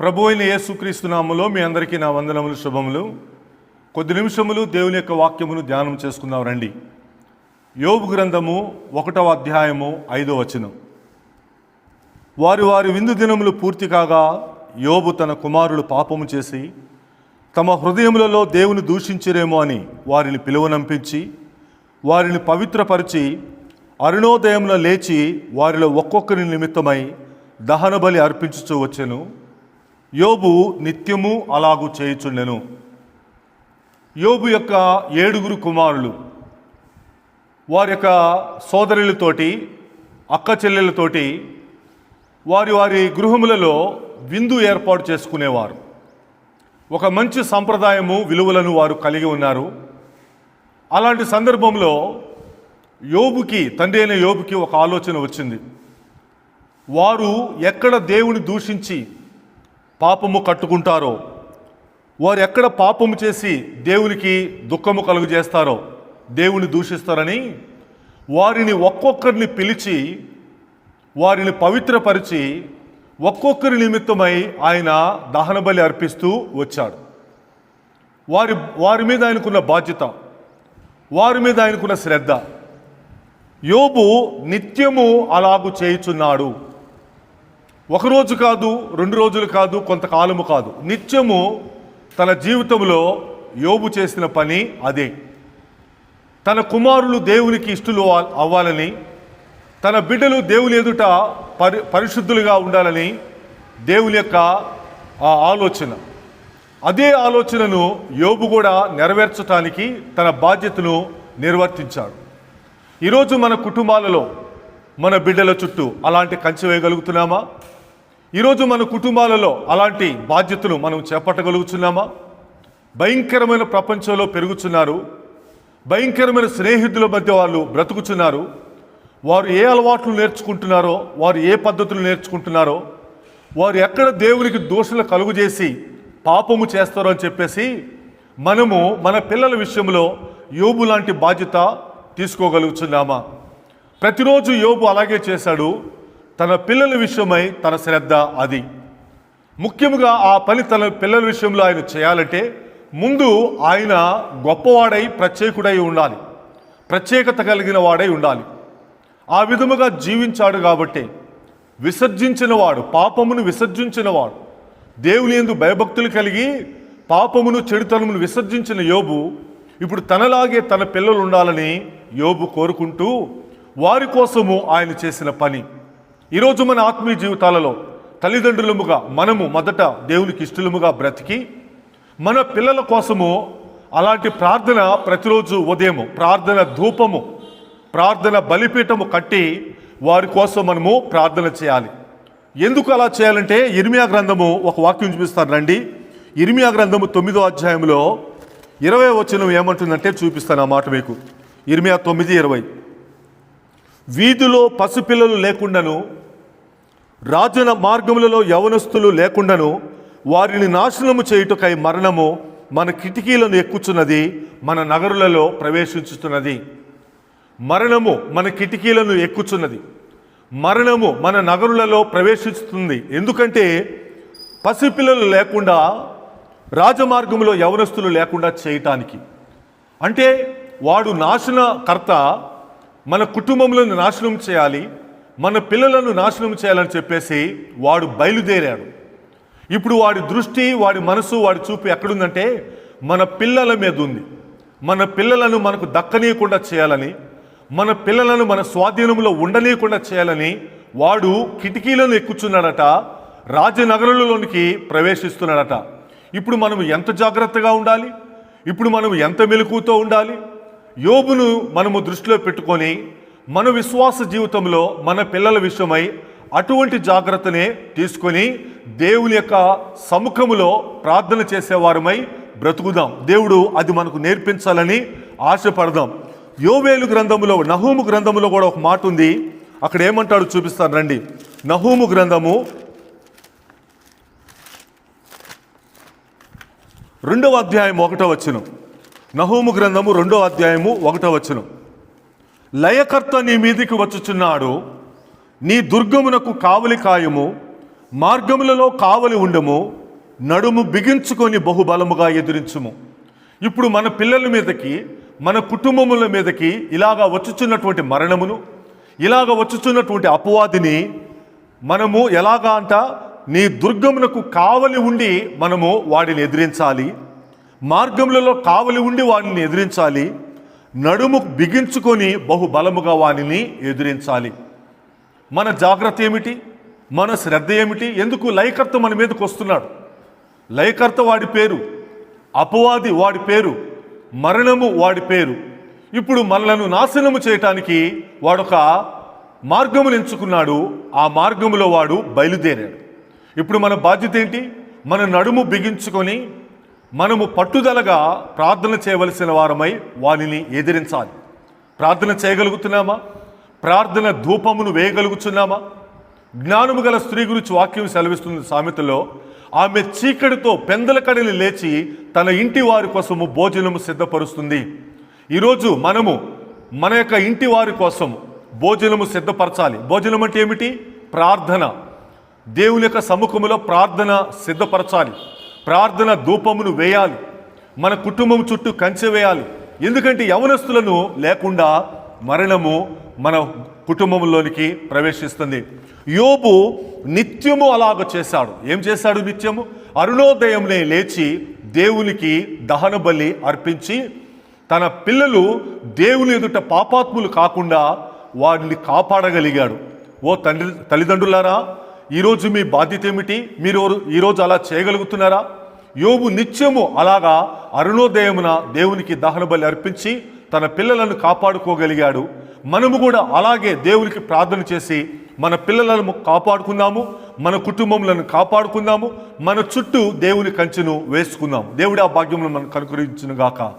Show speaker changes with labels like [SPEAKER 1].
[SPEAKER 1] ప్రభు అయిన యేసుక్రీస్తు మీ అందరికీ నా వందనములు శుభములు. కొద్ది నిమిషములు దేవుని యొక్క వాక్యమును ధ్యానం చేసుకుందాం రండి. యోగు గ్రంథము ఒకటవ అధ్యాయము ఐదో వచనం. వారి వారి విందు దినములు పూర్తి కాగా యోబు తన కుమారులు పాపము చేసి తమ హృదయములలో దేవుని దూషించిరేమో అని వారిని పిలువనంపించి వారిని పవిత్రపరిచి అరుణోదయంలో లేచి వారిలో ఒక్కొక్కరి నిమిత్తమై దహన బలి అర్పించుచూ వచ్చెను. యోబు నిత్యము అలాగు చేయుచుండెను. యోబు యొక్క ఏడుగురు కుమారులు. వారి యొక్క సోదరులతోటి అక్క చెల్లెలతోటి వారి వారి గృహములలో విందు ఏర్పాటు చేసుకునేవారు. ఒక మంచి సంప్రదాయము విలువలను వారు కలిగి ఉన్నారు. అలాంటి సందర్భంలో యోబుకి తండ్రి అయిన యోబుకి ఒక ఆలోచన వచ్చింది. వారు ఎక్కడ దేవుని దూషించి పాపము కట్టుకుంటారో? వారు ఎక్కడ పాపము చేసి దేవునికి దుఃఖము కలుగు చేస్తారో దేవుని దూషిస్తారని వారిని ఒక్కొక్కరిని పిలిచి వారిని పవిత్రపరిచి ఒక్కొక్కరి నిమిత్తమై ఆయన దహనబలి అర్పిస్తూ వచ్చాడు. వారి వారి మీద ఆయనకున్న బాధ్యత వారి మీద ఆయనకున్న శ్రద్ధ. యోబు నిత్యము అలాగు చేయుచున్నాడు. ఒకరోజు కాదు రెండు రోజులు కాదు కొంతకాలము కాదు. నిత్యము తన జీవితంలో యోబు చేసిన పని అదే. తన కుమారులు దేవునికి ఇష్టలు అవ్వాలని తన బిడ్డలు దేవుని ఎదుట పరి పరిశుద్ధులుగా ఉండాలని దేవుని యొక్క ఆ ఆలోచన. అదే ఆలోచనను యోబు కూడా నెరవేర్చడానికి తన బాధ్యతను నిర్వర్తించాడు. ఈరోజు మన కుటుంబాలలో మన బిడ్డల చుట్టూ అలాంటి కంచె వేయగలుగుతున్నామా? ఈరోజు మన కుటుంబాలలో అలాంటి బాధ్యతలు మనం చేపట్టగలుగుతున్నామా? భయంకరమైన ప్రపంచంలో పెరుగుతున్నారు. భయంకరమైన స్నేహితుల మధ్య వాళ్ళు బ్రతుకుతున్నారు. వారు ఏ అలవాట్లు నేర్చుకుంటున్నారో వారు ఏ పద్ధతులు నేర్చుకుంటున్నారో వారు ఎక్కడ దేవునికి దోషులు కలుగు చేసి పాపము చేస్తారో అని చెప్పేసి మనము మన పిల్లల విషయంలో యోబు లాంటి బాధ్యత తీసుకోగలుగుతున్నామా? ప్రతిరోజు యోబు అలాగే చేశాడు. తన పిల్లల విషయమై తన శ్రద్ధ అది. ముఖ్యముగా ఆ పని తన పిల్లల విషయంలో ఆయన చేయాలంటే ముందు ఆయన గొప్పవాడై ప్రత్యేకుడై ఉండాలి. ప్రత్యేకత కలిగిన వాడై ఉండాలి. ఆ విధముగా జీవించాడు కాబట్టి విసర్జించిన వాడు పాపమును విసర్జించిన వాడు దేవుని ఎందు భయభక్తులు కలిగి పాపమును చెడుతనమును విసర్జించిన యోబు ఇప్పుడు తనలాగే తన పిల్లలు ఉండాలని యోబు కోరుకుంటూ వారి కోసము ఆయన చేసిన పని. ఈరోజు మన ఆత్మీయ జీవితాలలో తల్లిదండ్రులముగా మనము మొదట దేవునికి ఇష్టలముగా బ్రతికి మన పిల్లల కోసము అలాంటి ప్రార్థన ప్రతిరోజు ఉదయము ప్రార్థన ధూపము ప్రార్థన బలిపీఠము కట్టి వారి కోసం మనము ప్రార్థన చేయాలి. ఎందుకు అలా చేయాలంటే ఇర్మియా గ్రంథము ఒక వాక్యం చూపిస్తాను రండి. ఇర్మియా గ్రంథము తొమ్మిదో అధ్యాయంలో ఇరవై వచనం ఏమంటుందంటే చూపిస్తాను ఆ మాట మీకు. ఇర్మియా తొమ్మిది ఇరవై. వీధిలో పసిపిల్లలు లేకుండాను రాజన మార్గములలో యవనస్తులు లేకుండాను వారిని నాశనము చేయుటకై మరణము మన కిటికీలను ఎక్కుచున్నది మన నగరులలో ప్రవేశించుతున్నది మరణము మన కిటికీలను ఎక్కుచున్నది. మరణము మన నగరులలో ప్రవేశిస్తుంది. ఎందుకంటే పసిపిల్లలు లేకుండా రాజమార్గంలో యవనస్తులు లేకుండా చేయటానికి. అంటే వాడు నాశనకర్త మన కుటుంబంలో నాశనం చేయాలి మన పిల్లలను నాశనం చేయాలని చెప్పేసి వాడు బయలుదేరాడు. ఇప్పుడు వాడి దృష్టి వాడి మనసు వాడి చూపు ఎక్కడుందంటే మన పిల్లల మీద ఉంది మన పిల్లలను మనకు దక్కనీయకుండా చేయాలని మన పిల్లలను మన స్వాధీనంలో ఉండనీయకుండా చేయాలని వాడు కిటికీలను ఎక్కుచున్నాడట రాజనగరంలోనికి ప్రవేశిస్తున్నాడట. ఇప్పుడు మనం ఎంత జాగ్రత్తగా ఉండాలి? ఇప్పుడు మనం ఎంత మెలకుతో ఉండాలి? యోబును మనము దృష్టిలో పెట్టుకొని మన విశ్వాస జీవితంలో మన పిల్లల విషయమై అటువంటి జాగ్రత్తనే తీసుకొని దేవుని యొక్క సముఖములో ప్రార్థన చేసేవారమై బ్రతుకుదాం. దేవుడు అది మనకు నేర్పించాలని ఆశపడదాం. యోవేలు గ్రంథములో నహూము గ్రంథములో కూడా ఒక మాట ఉంది. అక్కడ ఏమంటాడు చూపిస్తాను రండి. నహూము గ్రంథము రెండవ అధ్యాయం ఒకటో వచ్చును నహూము గ్రంథము రెండో అధ్యాయము ఒకటో వచ్చును లయకర్త నీ మీదికి వచ్చుచున్నాడు నీ దుర్గమునకు కావలి కాయము మార్గములలో కావలి ఉండము నడుము బిగించుకొని బహుబలముగా ఎదిరించుము. ఇప్పుడు మన పిల్లల మీదకి మన కుటుంబముల మీదకి ఇలాగా వచ్చుచున్నటువంటి మరణమును ఇలాగ వచ్చుచున్నటువంటి అపవాదిని మనము ఎలాగా అంట నీ దుర్గమునకు కావలి ఉండి మనము వాడిని ఎదిరించాలి. మార్గములలో కావలి ఉండి వాడిని ఎదిరించాలి. నడుము బిగించుకొని బహుబలముగా వానిని ఎదిరించాలి. మన జాగ్రత్త ఏమిటి? మన శ్రద్ధ ఏమిటి? ఎందుకు లయకర్త మన మీదకి వస్తున్నాడు? లయకర్త వాడి పేరు అపవాది వాడి పేరు మరణము వాడి పేరు. ఇప్పుడు మనలను నాశనము చేయటానికి వాడొక మార్గములు ఎంచుకున్నాడు. ఆ మార్గములో వాడు బయలుదేరాడు. ఇప్పుడు మన బాధ్యత ఏంటి? మన నడుము బిగించుకొని మనము పట్టుదలగా ప్రార్థన చేయవలసిన వారమై వారిని ఎదిరించాలి. ప్రార్థన చేయగలుగుతున్నామా? ప్రార్థన ధూపమును వేయగలుగుతున్నామా? జ్ఞానము గల స్త్రీ గురించి వాక్యం సెలవిస్తుంది సామెతలో ఆమె చీకటితో పెందల కడలి లేచి తన ఇంటి వారి కోసము భోజనము సిద్ధపరుస్తుంది. ఈరోజు మనము మన యొక్క ఇంటి వారి కోసం భోజనము సిద్ధపరచాలి. భోజనం అంటే ఏమిటి? ప్రార్థన. దేవుని యొక్క సముఖములో ప్రార్థన సిద్ధపరచాలి. ప్రార్థన ధూపమును వేయాలి. మన కుటుంబం చుట్టూ కంచె వేయాలి. ఎందుకంటే యవనస్తులను లేకుండా మరణము మన కుటుంబంలోనికి ప్రవేశిస్తుంది. యోబు నిత్యము అలాగ చేశాడు. ఏం చేశాడు నిత్యము? అరుణోదయంనే లేచి దేవునికి దహన బలి అర్పించి తన పిల్లలు దేవుని ఎదుట పాపాత్ములు కాకుండా వారిని కాపాడగలిగాడు. ఓ తండ్రి తల్లిదండ్రులారా ఈరోజు మీ బాధ్యత ఏమిటి? మీరు ఈరోజు అలా చేయగలుగుతున్నారా? యోబు నిత్యము అలాగా అరుణోదయమున దేవునికి దహన బలి అర్పించి తన పిల్లలను కాపాడుకోగలిగాడు. మనము కూడా అలాగే దేవునికి ప్రార్థన చేసి మన పిల్లలను కాపాడుకుందాము మన కుటుంబములను కాపాడుకుందాము మన చుట్టూ దేవుని కంచెను వేసుకుందాం దేవుడి ఆ భాగ్యములను మనకు అనుగ్రహించును గాక